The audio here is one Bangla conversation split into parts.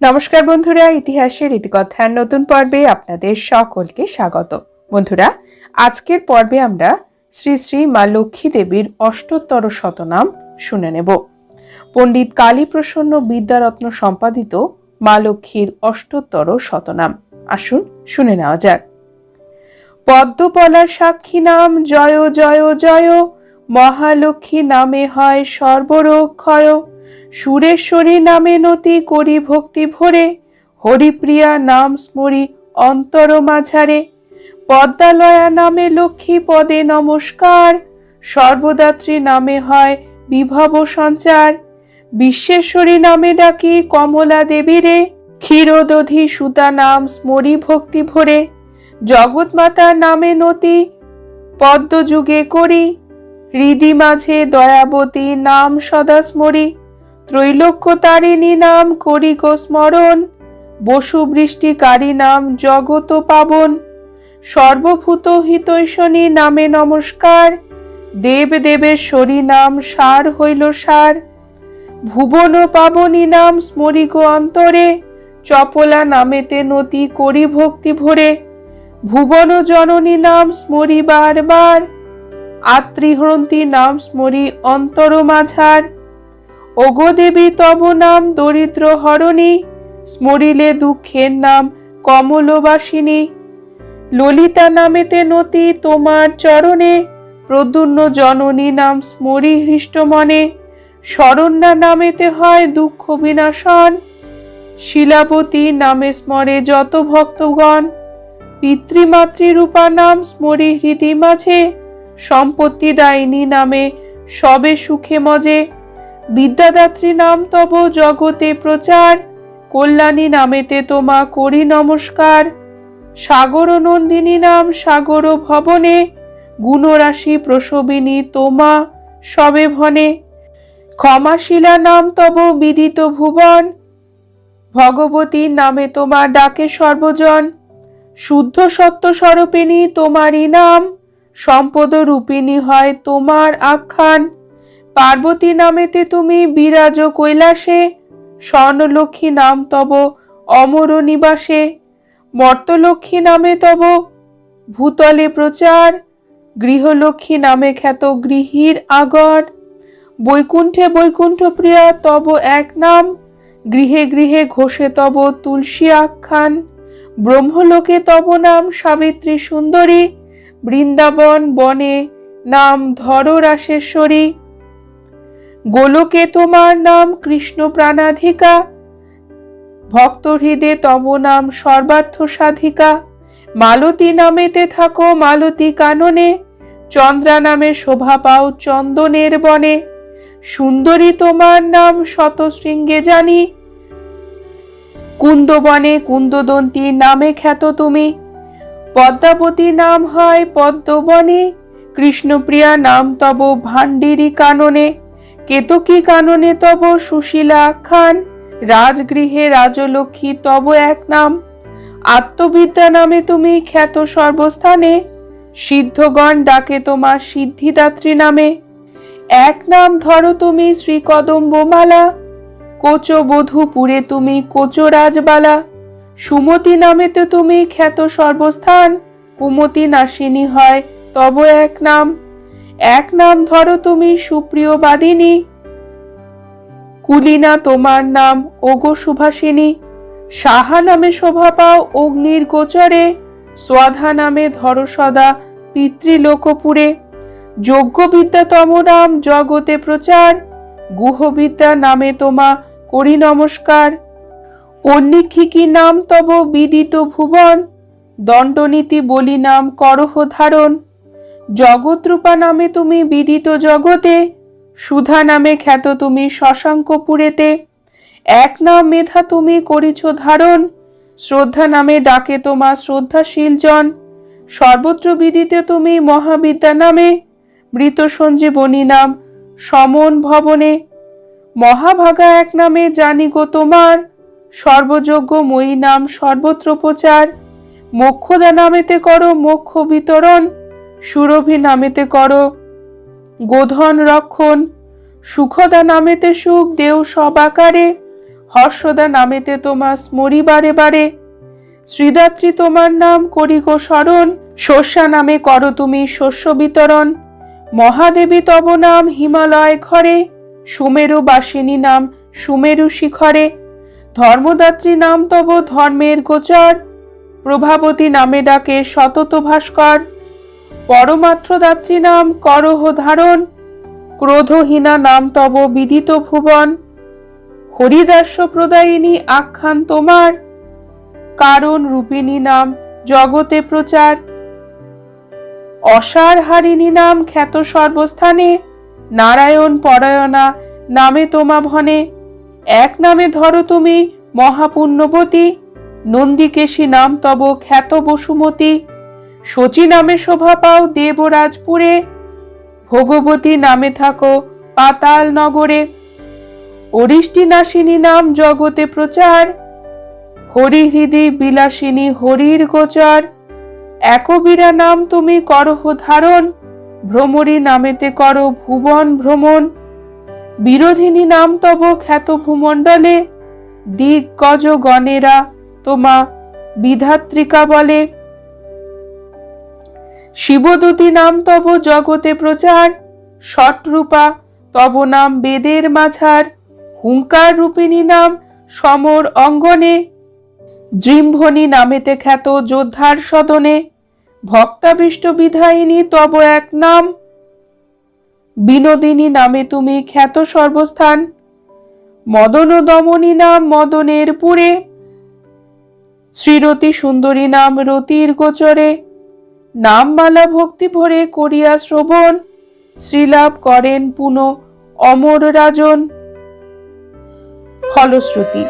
নমস্কার বন্ধুরা, ইতিহাসের ইতিকথার নতুন পর্বে আপনাদের সকলকে স্বাগত। বন্ধুরা, আজকের পর্বে আমরা শ্রী শ্রী মা লক্ষ্মী দেবীর অষ্টোত্তর শতনাম শুনে নেব। পণ্ডিত কালীপ্রসন্ন বিদ্যারত্ন সম্পাদিত মা লক্ষ্মীর অষ্টোত্তর শতনাম। আসুন শুনে নেওয়া যাক। পদ্মপলার সাক্ষী নাম জয় জয় জয়, মহালক্ষ্মী নামে হয় সর্বরোগ ক্ষয়। সুরেশ্বরী নামে নতি করি ভক্তি ভরে, হরিপ্রিয়া নাম স্মরি অন্তর মাঝারে। পদ্মালয়া নামে লক্ষ্মী পদে নমস্কার, সর্বদাত্রী নামে হয় বিভব সঞ্চার। বিশ্বেশ্বরী নামে ডাকি কমলা দেবীরে ক্ষীরদধি সুতা নাম স্মরি ভক্তি ভরে। জগৎমাতার নামে নতি পদ্মযুগে করি, হৃদি মাঝে দয়াবতী নাম সদা স্মরি। ত্রৈলোক্য তারিণী নাম করি গো স্মরণ বসু বৃষ্টিকারী নাম জগত পাবন। সর্বভূত হিতৈষণী নামে নমস্কার দেব দেবেশ্বরী নাম সার হইল সার। ভুবন পাবনী নাম স্মরি গো অন্তরে, চপলা নামেতে নতি করি ভক্তি ভরে। ভুবন জননী নাম স্মরি বারবার, আত্রিহ্রন্তি নাম স্মরি অন্তর মাঝার। ওগো তব নাম দরিদ্র হরণী, স্মরিলে দুঃখের নাম কমলবাসিনী। ললিতা নামেতে নতি তোমার চরণে প্রদ্যুন্ন জননী নাম স্মরি হৃষ্টমনে শরণ্যা নামেতে হয় দুঃখ বিনাশন, শিলাবতী নামে স্মরে যত ভক্তগণ। পিতৃমাতৃরূপা নাম স্মরি হৃদি মাঝে, সম্পত্তি দায়িনী নামে সবে সুখে মজে। বিদ্যাদাত্রী নাম তব জগতে প্রচার, কল্যাণী নামেতে তোমা করি নমস্কার। সাগর নন্দিনী নাম সাগর ভবনে, গুণরাশি প্রসবিনী তোমা সবে ভনে। ক্ষমাশিলা নাম তব বিদিত ভুবন, ভগবতী নামে তোমার ডাকে সর্বজন। শুদ্ধ সত্য স্বরূপিণী তোমারই নাম, সম্পদ রূপিণী হয় তোমার আখ্যান। পার্বতী নামেতে তুমি বিরাজ কৈলাসে, স্বর্ণলক্ষ্মী নাম তব অমর নিবাসে, মর্তলক্ষ্মী নামে তব ভূতলে প্রচার, গৃহলক্ষ্মী নামে খ্যাত গৃহীর আগর, বৈকুণ্ঠে বৈকুণ্ঠ প্রিয়া তব এক নাম, গৃহে গৃহে ঘোষে তব তুলসী আখ্যান, ব্রহ্মলোকে তব নাম সাবিত্রী সুন্দরী, বৃন্দাবন বনে নাম ধর রাশেশ্বরী গোলকে তোমার নাম কৃষ্ণ প্রাণাধিকা। ভক্ত হৃদে তব নাম সর্বার্থ সাধিকা। মালতী নামেতে থাকো মালতী কাননে। চন্দ্রা নামে শোভা পাও চন্দনের বনে। সুন্দরী তোমার নাম শত শৃঙ্গে জানি। কুন্দবনে কুন্দদন্তী নামে খ্যাত তুমি। পদ্মাবতী নাম হয় পদ্মবনে। কৃষ্ণপ্রিয়া নাম তব ভান্ডিরি কাননে। কেতকী কাননে তব সুশীলা খান রাজগৃহে রাজলক্ষ্মী তব এক নাম। আত্মবিদ্যা নামে তুমি খ্যাত সর্বস্থানে, সিদ্ধগণ ডাকে তোমার সিদ্ধিদাত্রী নামে। এক নাম ধরো তুমি শ্রী কদম্বমালা কোচ বধূপুরে তুমি কোচ রাজবালা। সুমতি নামেতে তুমি খ্যাত সর্বস্থান, কুমতি নাসিনী হয় তব এক নাম। এক নাম ধরো তুমি সুপ্রিয় বাদিনী। কুলিনা তোমার নাম, ওগো সুভাষিনী। সাহা নামে শোভা পাও অগ্নির গোচরে। স্বাধা নামে ধরো সদা পিতৃলোকপুরে। যজ্ঞবিদ্যা তম নাম জগতে প্রচার। গুহবিদ্যা নামে তোমা করি নমস্কার। অন্নিক্ষিকি নাম তব বিদিত ভুবন। দণ্ডনীতি বলি নাম করহ ধারণ। জগৎরূপা নামে তুমি বিদিত জগতে, সুধা নামে খ্যাত তুমি শশাঙ্কপুরেতে। এক নাম মেধা তুমি করিছ ধারণ, শ্রদ্ধা নামে ডাকে তোমা শ্রদ্ধাশীল জন সর্বত্র বিদিতে তুমি মহাবিদ্যা নামে, মৃত সঞ্জীবনী নাম সমন ভবনে। মহাভাগা এক নামে জানি গো তোমার, সর্বযোগ্য মই নাম সর্বত্র প্রচার। মোক্ষদা নামেতে করো মোক্ষ বিতরণ। সুরভি নামেতে করো। গোধন রক্ষণ, সুখদা নামেতে সুখ, দেও সব আকারে। হর্ষদা নামেতে তোমার স্মরি বারে বারে। শ্রীদাত্রী তোমার নাম করি গো স্মরণ। শস্যা নামে করো তুমি শস্য বিতরণ। মহাদেবী তব নাম হিমালয় ঘরে। সুমেরু বাসিনী নাম সুমেরু শিখরে। ধর্মদাত্রী নাম তব ধর্মের গোচর। প্রভাবতী নামে ডাকে সতত ভাস্কর। পরমাত্রদাত্রী নাম করহ ধারণ, ক্রোধহীনা নাম তব বিদিত ভুবন। হরিদাস্য প্রদায়িনী আখ্যান তোমার, কারণ রূপিণী নাম জগতে প্রচার। অসার হারিণী নাম খ্যাত সর্বস্থানে, নারায়ণ পরায়ণা নামে তোমা ভনে। এক নামে ধরো তুমি মহাপুণ্যবতী, নন্দিকেশী নাম তব খ্যাত বসুমতী। শচী নামে শোভা পাও দেবরাজপুরে, ভগবতী নামে থাকো পাতাল নগরে। অরিষ্টি নাসিনী নাম জগতে প্রচার, হরিহৃদি বিলাসিনী হরির গোচর। একবীরা নাম তুমি করহ ধারণ, ভ্রমরী নামেতে করো ভুবন ভ্রমণ। বিরোধিনী নাম তব খ্যাত ভূমণ্ডলে, দিগ্গজ গণেরা তোমা বিধাত্রিকা বলে। শিবদূতী নাম তব জগতে প্রচার শটরূপা তব নাম বেদের মাঝার, হুঙ্কার রূপিণী নাম সমর অঙ্গনে। দৃম্ভনী নামেতে খ্যাত যোদ্ধার সদনে, ভক্তাবিষ্ট বিধায়িনী তব এক নাম। বিনোদিনী নামে তুমি খ্যাত সর্বস্থান মদন দমনী নাম মদনের পুরে। শ্রীরতি সুন্দরী নাম রতির গোচরে। নামমালা ভক্তি ভরে করিয়া শ্রবণ। শ্রীলাভ করেন পুন অমর রাজন। ফলশ্রুতি,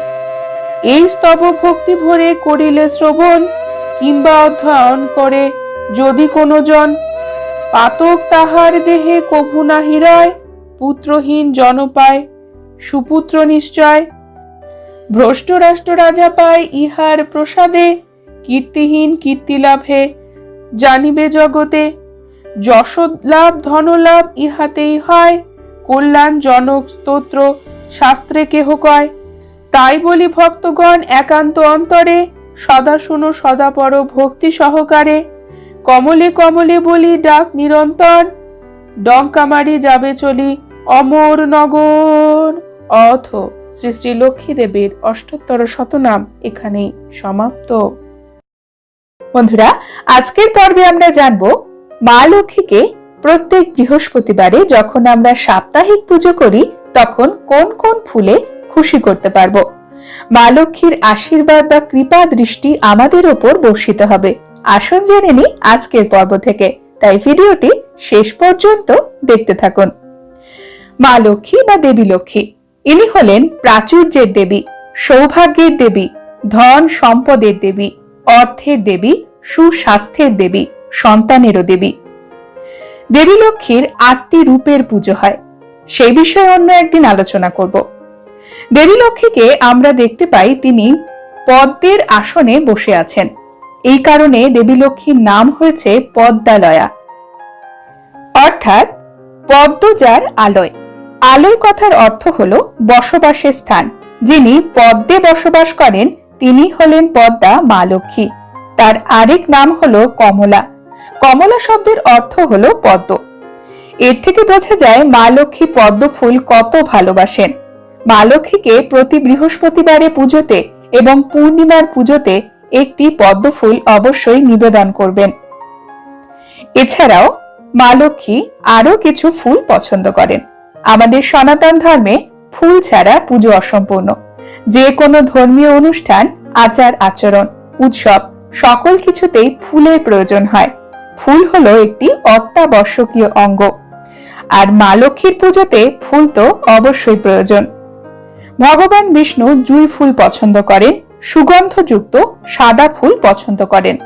এই স্তব ভক্তি ভরে করিলে শ্রবণ কিংবা অধ্যয়ন করে যদি কোনো জন পাতক তাহার দেহে কভু না রয়, পুত্রহীন জন পায়, সুপুত্র নিশ্চয়। ভ্রষ্ট রাষ্ট্র রাজা পায় ইহার প্রসাদে, কীর্তিহীন কীর্তি লাভে জানিবে জগতে যশ লাভ ধনলাভ ইহাতেই হয়। কল্যাণ জনক স্তোত্র শাস্ত্রে কেহ কয়। তাই বলি ভক্তগণ, একান্ত অন্তরে সদা শুনো, সদা পর ভক্তি সহকারে। কমলে কমলে বলি ডাক নিরন্তর, ডঙ্কা মারি যাবে চলি অমর নগর। অথ শ্রী শ্রী লক্ষ্মী দেবীর অষ্টোত্তর শতনাম এখানেই সমাপ্ত। বন্ধুরা, আজকের পর্বে আমরা জানব মা লক্ষ্মীকে প্রত্যেক বৃহস্পতিবারে যখন আমরা সাপ্তাহিক পুজো করি, তখন কোন কোন ফুলে খুশি করতে পারব? মা লক্ষ্মীর আশীর্বাদ বা কৃপা দৃষ্টি আমাদের ওপর বর্ষিত হবে। আসুন জেনে নি আজকের পর্ব থেকে। তাই ভিডিওটি শেষ পর্যন্ত দেখতে থাকুন। মা লক্ষ্মী বা দেবী লক্ষ্মী, ইনি হলেন প্রাচুর্যের দেবী, সৌভাগ্যের দেবী, ধন সম্পদের দেবী অর্থের দেবী, সুস্বাস্থ্যের দেবী, সন্তানেরও দেবী। দেবী লক্ষ্মীর আটটি রূপের পুজো হয়। সেই বিষয়ে অন্য একদিন আলোচনা করব। দেবী লক্ষ্মীকে আমরা দেখতে পাই তিনি পদ্মের আসনে বসে আছেন। এই কারণে দেবী লক্ষ্মীর নাম হয়েছে পদ্মালয়া। অর্থাৎ পদ্মজার আলয়। আলয় কথার অর্থ হল বসবাসের স্থান। যিনি পদ্মে বসবাস করেন তিনি হলেন পদ্মা মা লক্ষ্মী। তার আরেক নাম হলো কমলা। কমলা শব্দের অর্থ হলো পদ্ম। এর থেকে বোঝা যায় মা লক্ষ্মী পদ্ম ফুল কত ভালোবাসেন। মা লক্ষ্মীকে প্রতি বৃহস্পতিবারে পুজোতে এবং পূর্ণিমার পুজোতে একটি পদ্ম ফুল অবশ্যই নিবেদন করবেন। এছাড়াও মা লক্ষ্মী আরও কিছু ফুল পছন্দ করেন। আমাদের সনাতন ধর্মে ফুল ছাড়া পুজো অসম্পূর্ণ। যে কোনো ধর্মীয় অনুষ্ঠান, আচার, আচরণ, উৎসব, সকল কিছুতেই ফুলের প্রয়োজন হয়। ফুল হলো একটি অত্যাবশ্যকীয় অঙ্গ। আর মা লক্ষ্মীর পুজোতে ফুল তো অবশ্যই প্রয়োজন। ভগবান বিষ্ণু জুই ফুল পছন্দ করেন, সুগন্ধযুক্ত সাদা ফুল পছন্দ করেন।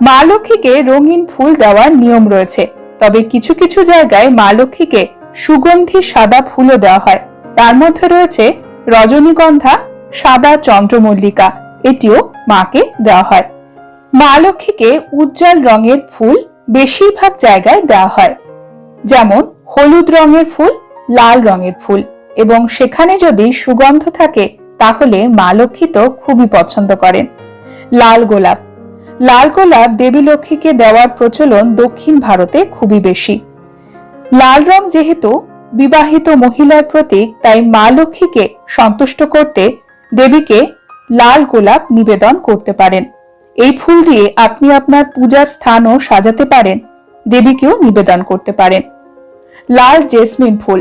মা লক্ষ্মীকে রঙিন ফুল দেওয়ার নিয়ম রয়েছে, তবে কিছু কিছু জায়গায় মা লক্ষ্মীকে সুগন্ধি সাদা ফুলও দেওয়া হয়। তার মধ্যে রয়েছে রজনীগন্ধা, সাদা চন্দ্রমল্লিকা। এটিও মাকে দেওয়া হয়। মা লক্ষ্মীকে উজ্জ্বল রঙের ফুল বেশিরভাগ জায়গায় দেওয়া হয়। যেমন হলুদ রঙের ফুল, লাল রঙের ফুল। এবং সেখানে যদি সুগন্ধ থাকে, তাহলে মা লক্ষ্মী তো খুবই পছন্দ করেন। লাল গোলাপ। লাল গোলাপ দেবী লক্ষ্মীকে দেওয়ার প্রচলন দক্ষিণ ভারতে খুবই বেশি। লাল রং যেহেতু বিবাহিত মহিলার প্রতীক তাই মা লক্ষ্মীকে সন্তুষ্ট করতে দেবীকে লাল গোলাপ নিবেদন করতে পারেন। এই ফুল দিয়ে আপনি আপনার পূজার স্থানও সাজাতে পারেন, দেবীকেও নিবেদন করতে পারেন। লাল জেসমিন ফুল।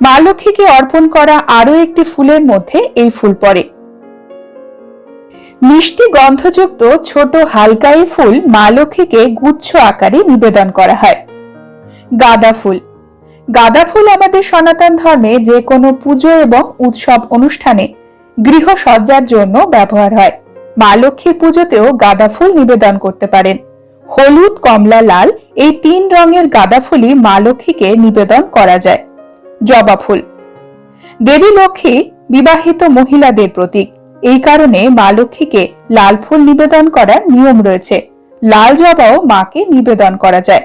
মা লক্ষ্মীকে অর্পণ করা আরও একটি ফুলের মধ্যে এই ফুল পড়ে। মিষ্টি গন্ধযুক্ত ছোট হালকা এই ফুল মা লক্ষ্মীকে গুচ্ছ আকারে নিবেদন করা হয়। গাঁদা ফুল। গাঁদা ফুল আমাদের সনাতন ধর্মে যে কোনো পুজো এবং উৎসব অনুষ্ঠানে গৃহসজ্জার জন্য ব্যবহার হয়। মা লক্ষ্মীর পুজোতেও গাঁদা ফুল নিবেদন করতে পারেন। হলুদ, কমলা, লাল এই তিন রঙের গাঁদা ফুলই মা লক্ষ্মীকে নিবেদন করা যায়। জবা ফুল। দেবী লক্ষ্মী বিবাহিত মহিলাদের প্রতীক। এই কারণে মা লক্ষ্মীকে লাল ফুল নিবেদন করার নিয়ম রয়েছে। লাল জবাও মাকে নিবেদন করা যায়।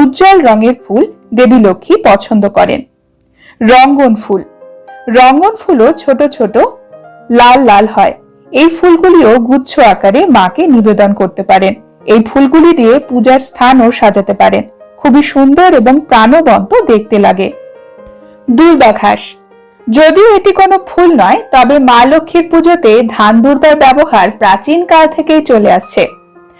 উজ্জ্বল রঙের ফুল দেবী লক্ষ্মী পছন্দ করেন। রঙ্গন ফুল। রঙ্গন ফুলও ছোট ছোট, লাল লাল হয়। এই ফুলগুলিও গুচ্ছ আকারে মাকে নিবেদন করতে পারেন। এই ফুলগুলি দিয়ে পূজার স্থানও সাজাতে পারেন। খুবই সুন্দর এবং প্রাণবন্ত দেখতে লাগে। দুর্বা ঘাস। যদিও এটি কোনো ফুল নয়, তবে মা লক্ষ্মীর পুজোতে ধান দুর্বার ব্যবহার প্রাচীন কাল থেকেই চলে আসছে।